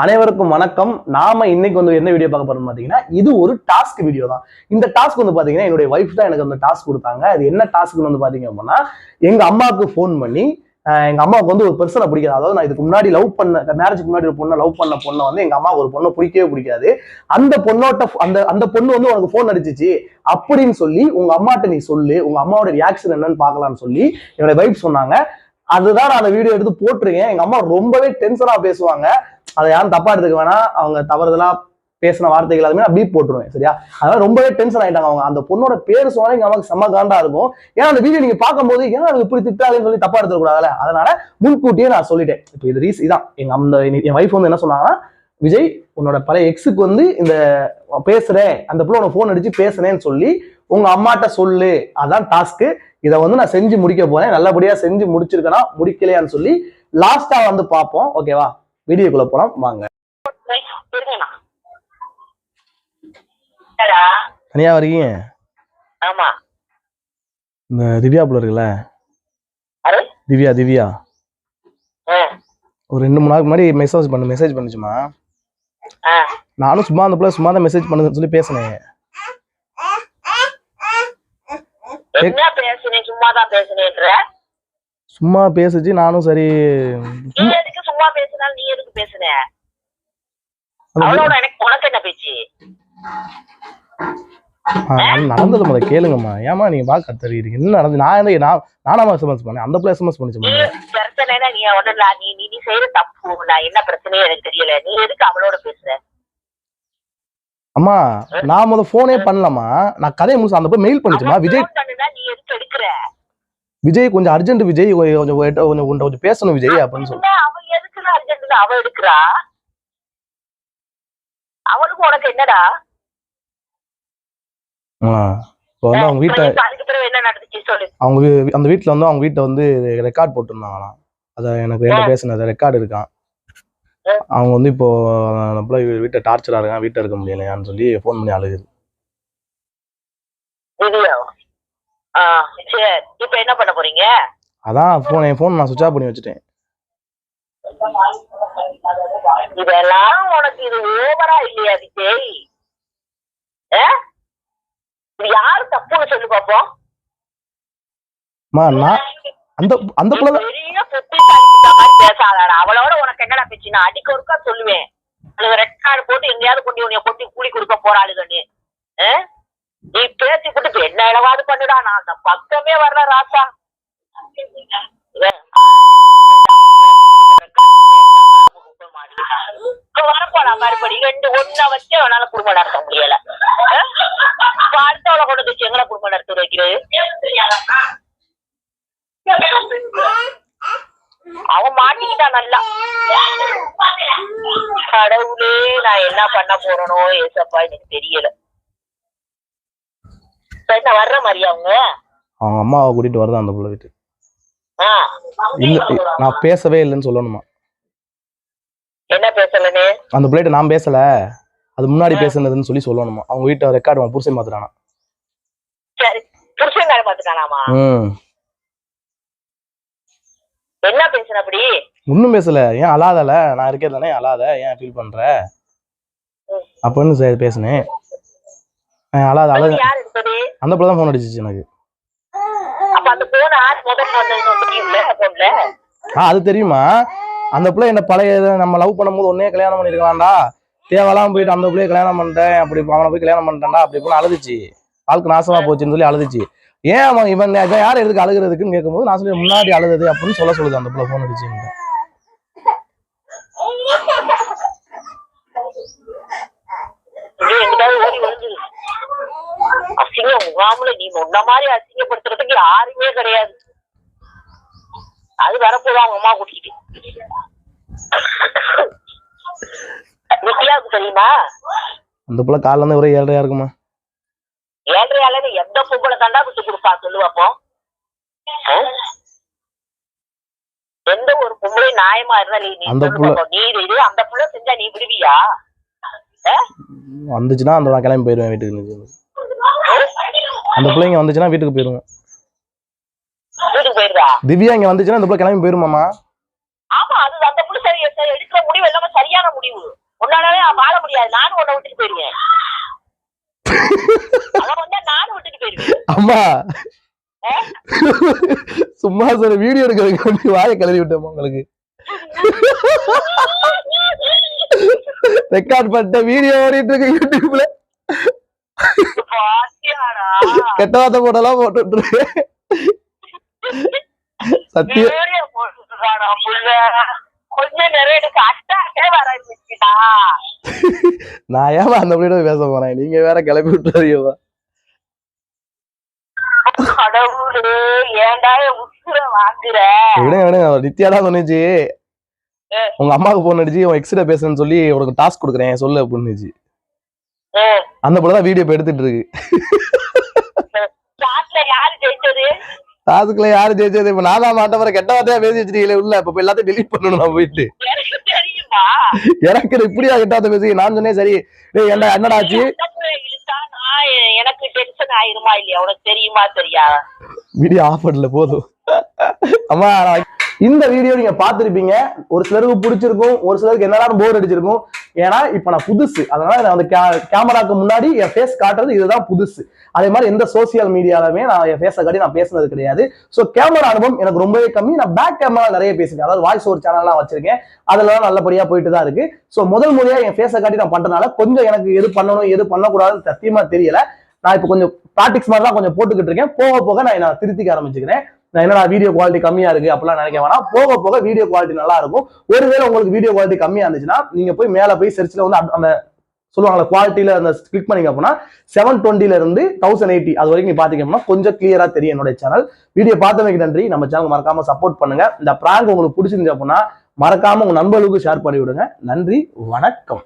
அனைவருக்கும் வணக்கம். நாம இன்னைக்கு வந்து என்ன வீடியோ பார்க்க போறோம் பாத்தீங்கன்னா இது ஒரு டாஸ்க் வீடியோ தான். இந்த டாஸ்க் வந்து பாத்தீங்கன்னா என்னுடைய ஒய்ஃப் தான் எனக்கு அந்த டாஸ்க் கொடுத்தாங்க. அது என்ன டாஸ்க்னு வந்து பாத்தீங்க அப்படின்னா எங்க அம்மாவுக்கு ஃபோன் பண்ணி எங்க அம்மாவுக்கு வந்து ஒரு பர்சனை பிடிக்காது. அதாவது நான் இதுக்கு முன்னாடி லவ் பண்ண மேரேஜ்க்கு முன்னாடி ஒரு பொண்ணை லவ் பண்ண பொண்ணை வந்து எங்க அம்மாவுக்கு ஒரு பொண்ணை பிடிக்கவே பிடிக்காது. அந்த பொண்ணோட்ட அந்த அந்த பொண்ணு வந்து உனக்கு ஃபோன் அடிச்சிச்சு அப்படின்னு சொல்லி உங்க அம்மாட்ட நீ சொல்லு உங்க அம்மாவோட ரியாக்ஷன் என்னன்னு பாக்கலாம்னு சொல்லி என்னோட வைஃப் சொன்னாங்க. அதுதான் நான் அந்த வீடியோ எடுத்து போட்டிருக்கேன். எங்க அம்மா ரொம்பவே டென்ஷனா பேசுவாங்க. அதை யாரும் தப்பா எடுத்துக்க வேணாம். அவங்க தவறுதலா பேசின வார்த்தைகள் அதுமே நான் பீப் போட்டுருவேன் சரியா? அதனால ரொம்பவே டென்ஷன் ஆயிட்டாங்க அவங்க. அந்த பொண்ணோட பேர் சொன்னாலே எங்க அம்மாக்கு செம்ம காண்டா இருக்கும். ஏன்னா அந்த வீடியோ நீங்க பார்க்கும்போது ஏன் அது இப்படி திட்டாதுன்னு சொல்லி தப்பா எடுத்துக்கூடாதுல அதனால முன்கூட்டியே நான் சொல்லிட்டேன். இப்போ இது ரீஸ் இதான். எங்க அந்த என் வைஃப் வந்து என்ன சொன்னாங்கன்னா விஜய் உன்னோட பழைய எக்ஸுக்கு வந்து இந்த பேசுறேன் அந்த பிள்ளை உனக்கு ஃபோன் அடிச்சு பேசுறேன்னு சொல்லி உங்க அம்மாட்ட சொல்லு. அதான் டாஸ்க்கு இதை வந்து நான் செஞ்சு முடிக்க போறேன். நல்லபடியா செஞ்சு முடிச்சிருக்கேனா முடிக்கலையான்னு சொல்லி லாஸ்டா வந்து பார்ப்போம். ஓகேவா வீடியோக்குள்ள போலாம். வாங்க? தனியா வரீங்க ஆமா. இந்த திவ்யா புள்ள இருக்குல்ல? திவ்யா திவ்யா. ஒரு ரெண்டு மூணு நாளுக்கு முன்னாடி மெசேஜ் பண்ணு மெசேஜ் பண்ணுச்சுமா. நானும் சும்மா அந்த பிள்ளை சும்மா தான் மெசேஜ் பண்ணுதுன்னு சொல்லி பேசினேன். சும்மா பேசுச்சு நானும் சரி. சும்மா பேசினாலும் நீ எதுக்கு பேசுன? அந்த அவளோட எனக்கு உனக்கு என்ன பேச்சு? ஆ, நடந்தது முதல்ல கேளுங்கம்மா. ஏமா நீங்க பாக்க கத்தறிக்கிறீங்க என்ன நடந்து நான் என்ன நான் நானாமா எஸ்எம்எஸ் பண்ணேன். அந்த பிள்ளை எஸ்எம்எஸ் பண்ணிச்சு. பிரச்சனைனா நீ ஒண்ணு நீ நீ நீ செய்யற தப்பு நான் என்ன பிரச்சனையும் எனக்கு தெரியல. நீ எதுக்கு அவளோட பேசுற? அம்மா நான் முத போனே பண்ணலாமா? நான் கதையை முடிச்சு அந்த போய் மெயில் பண்ணிச்சுமா விஜய் நீ எதுக்கு எடுக்கிற? விஜய் கொஞ்சம் அர்ஜென்ட் விஜய் கொஞ்சம் கொஞ்சம் கொஞ்சம் பேசணும் விஜய் அப்படின்னு சொல்லி அவ எதுக்கு அர்ஜென்ட் அவ எடுக்கிறா? அவளுக்கு உனக்கு என்னடா? அவங்க வீட்டை அவங்க அந்த வீட்ல வந்து அவங்க வீட்டை வந்து ரெக்கார்ட் போட்டிருந்தாங்களாம். அதை எனக்கு என்கிட்ட பேசினது ரெக்கார்டு இருக்கான். அவங்க வந்து இப்போ பிள்ளை வீட்டை டார்ச்சரா இருக்கான் வீட்டை இருக்க முடியலையான்னு சொல்லி ஃபோன் பண்ணி அழுகுது. இப்ப என்ன பண்ண போறீங்க? அதான் ஃபோன் என் ஃபோன் நான் சுவிச் ஆஃப் பண்ணி வச்சுட்டேன். இதெல்லாம் உனக்கு இது ஓவரா இல்லையா விஜய்? இது யாரு தப்புன்னு சொல்லு பாப்போம். அந்த அந்த பிள்ளை தான் பெரிய புத்திசாலித்தனமா மாதிரி பேசாதடா அவளோட உனக்கு நான் அடிக்க ஒருக்கா சொல்லுவேன். அது ரெக்கார்டு போட்டு எங்கேயாவது கொண்டு உன்னைய போட்டு கூலி கொடுக்க போறாளுன்னு நீ பேசி போட்டு என்ன இடவாது பண்ணுடா? நான் அந்த பக்கமே வரல ராசா. இவன் இப்ப வரப்போறா மறுபடி ரெண்டு ஒன்ன வச்சு அவனால குடும்பம் நடத்த முடியல. ஆ? இப்ப அடுத்தவளை கொண்டு வச்சு எங்களை குடும்பம் நடத்த வைக்கிறது? அவன் மாட்டிக்கிட்டான் நல்லா. கடவுளே நான் என்ன பண்ண போறனோ ஏசப்பா எனக்கு தெரியல. இப்ப என்ன வர்ற மாதிரி அவங்க? அவங்க அம்மாவை கூட்டிட்டு வருது அந்த பிள்ளை வீட்டு. இல்ல நான் பேசவே இல்லைன்னு சொல்லணுமா? என்ன பேசலன்னு? அந்த பிள்ளைகிட்ட நான் பேசல. அது முன்னாடி பேசுனதுன்னு சொல்லி சொல்லணுமா? அவங்க வீட்டை ரெக்கார்டு புருஷன் மாத்துறானா சரி புருஷங்கார பாத்துட்டானாமா என்ன பேசுன அப்படி? ஒன்றும் பேசல. ஏன் அழாதல? நான் இருக்கேன் தானே அழாத? ஏன் ஃபீல் பண்ற? அப்படின்னு பேசினேன். அழாத அழகு அந்த பிள்ளை தான் ஃபோன் அடிச்சிச்சு எனக்கு. அது தெரியுமா? அந்த பிள்ளை என்ன பழைய நம்ம லவ் பண்ணும்போது ஒன்னே கல்யாணம் பண்ணிருக்கலாம்டா. தேவையெல்லாம் போயிட்டு அந்த பிள்ளைய கல்யாணம் பண்ணிட்டேன் அப்படி அவனை போய் கல்யாணம் பண்ணிட்டேன்டா. அப்படி இப்படின்னு அழுதுச்சு. வாழ்க்கை நாசமா போச்சுன்னு சொல்லி அழுதுச்சு. ஏன் அவன் இவன் யார் எதுக்கு அழுகுறதுக்குன்னு கேட்கும்போது நான் சொல்லி முன்னாடி அழுது அப்படின்னு சொல்ல சொல்லுது அந்த பிள்ளை ஃபோன் அடிச்சு அசிங்கம் முகாமுல நீ முன்ன மாதிரி அசிங்கப்படுத்துறதுக்கு யாருமே கிடையாது. அது வரப்போதான் அவங்க அம்மா கூட்டிட்டு நித்யாவுக்கு தெரியுமா? அந்த பிள்ளை காலைல இருந்து ஒரே ஏழ்றையா இருக்குமா? ஏழ்றையால எந்த பொம்பளை தாண்டா விட்டு கொடுப்பா? சொல்லு அப்போ ஆ? எந்த ஒரு பொம்பளை நியாயமா இருந்தா நீ அந்த. நீ இது அந்த புள்ள செஞ்சா நீ விடுவியா? வந்துச்சுன்னா அந்த நான் கிளம்பி போயிடுவேன் வீட்டுக்கு அந்த பிள்ளைங்க வந்துச்சுன்னா வீட்டுக்கு போயிடுவோம் வீட்டுக்கு போயிருதா திவ்யா இங்க வந்துச்சுன்னா இந்த பிள்ளை கிளம்பி போயிருமாமா ஆமா அது அந்த புள்ள சரி எடுக்கிற முடிவு எல்லாமே சரியான முடிவு. முடிவு உன்னாலவே வாழ முடியாது. நானும் உன்னை விட்டுட்டு போயிருவேன் அவன் வந்தா நானும் விட்டுட்டு போயிருவேன் அம்மா? சும்மா சொல்ல வீடியோ எடுக்கிறதுக்கு வந்து வாயை கிளறி விட்டோம் உங்களுக்கு. ரெக்கார்ட் பண்ணிட்ட வீடியோ ஓடிட்டு இருக்கு யூடியூப்ல. கெட்ட வார்த்தை போட்டெல்லாம் போட்டு. சத்தியம். நான் ஏமா அந்த பிள்ளையோட பேச போறேன்? நீங்க வேற கிளப்பி விட்டுறீங்க கடவுளே ஏன்டா என் உசுர வாங்குற? விடுங்க விடுங்க நித்யா தான் சொன்னிச்சு. உங்க அம்மாவுக்கு போன் அடிச்சு உன் எக்ஸ்ட்ரா பேசுன்னு சொல்லி உனக்கு டாஸ்க் கொடுக்குறேன் சொல்லு அப்படின்னுச்சு. அந்த பிள்ளை தான் வீடியோ இப்போ எடுத்துட்டு இருக்கு. டாஸ்க்ல யாரு ஜெயிச்சது? இப்ப நான் தான் மாட்ட போற கெட்ட வார்த்தையா பேசி வச்சிருக்கீங்களே உள்ள. இப்ப எல்லாத்தையும் delete பண்ணணும் நான் போயிட்டு. எனக்கு இப்படியா கெட்ட வார்த்தை பேசி நான் சொன்னேன் சரி. டேய் என்ன என்னடா ஆச்சு? எனக்கு டென்ஷன் ஆயிருமா இல்லையா? உனக்கு தெரியுமா தெரியா? வீடியோ ஆஃப் பண்ணல போதும். அம்மா இந்த வீடியோ நீங்க பார்த்துருப்பீங்க. ஒரு சிலருக்கு பிடிச்சிருக்கும் ஒரு சிலருக்கு என்னதான் போர் அடிச்சிருக்கும். ஏன்னா இப்ப நான் புதுசு. அதனால நான் வந்து கேமராக்கு முன்னாடி என் ஃபேஸ் காட்டுறது இதுதான் புதுசு. அதே மாதிரி எந்த சோசியல் மீடியாலுமே நான் என் ஃபேஸை காட்டி நான் பேசுனது கிடையாது. ஸோ கேமரா அனுபவம் எனக்கு ரொம்பவே கம்மி. நான் பேக் கேமரா நிறைய பேசிருக்கேன் அதாவது வாய்ஸ் ஒரு சேனல்லாம் வச்சிருக்கேன். அதெல்லாம் நல்லபடியா போயிட்டு தான் இருக்கு. ஸோ முதல் முறையா என் ஃபேஸை காட்டி நான் பண்றதுனால கொஞ்சம் எனக்கு எது பண்ணணும் எது பண்ணக்கூடாதுன்னு சத்தியமா தெரியல. நான் இப்போ கொஞ்சம் ப்ராக்டிக்ஸ் மாதிரி தான் கொஞ்சம் போட்டுக்கிட்டு இருக்கேன். போக போக நான் நான் திருத்திக்க ஆரம்பிச்சுக்கிறேன். நான் என்னடா வீடியோ குவாலிட்டி கம்மியா இருக்கு அப்படிலாம் நினைக்க வேணாம். போக போக வீடியோ குவாலிட்டி நல்லா இருக்கும் ஒருவேளை உங்களுக்கு வீடியோ குவாலிட்டி கம்மியா இருந்துச்சுன்னா நீங்க போய் மேல போய் சர்ச்ல வந்து அந்த- அந்த சொல்லுவாங்கல்ல குவாலிட்டியில அந்த கிளிக் பண்ணீங்க அப்படின்னா செவன் டுவெண்ட்டில இருந்து தௌசண்ட் எயிட்டி அது வரைக்கும் நீ பாத்தீங்க அப்படின்னா கொஞ்சம் கிளியரா தெரியும் என்னுடைய சேனல் வீடியோ பார்த்தவங்க நன்றி. நம்ம சேனல் மறக்காம சப்போர்ட் பண்ணுங்க. இந்த பிராங்க் உங்களுக்கு பிடிச்சிருந்துச்சு அப்படின்னா மறக்காம உங்க நண்பர்களுக்கு ஷேர் பண்ணி விடுங்க நன்றி வணக்கம்.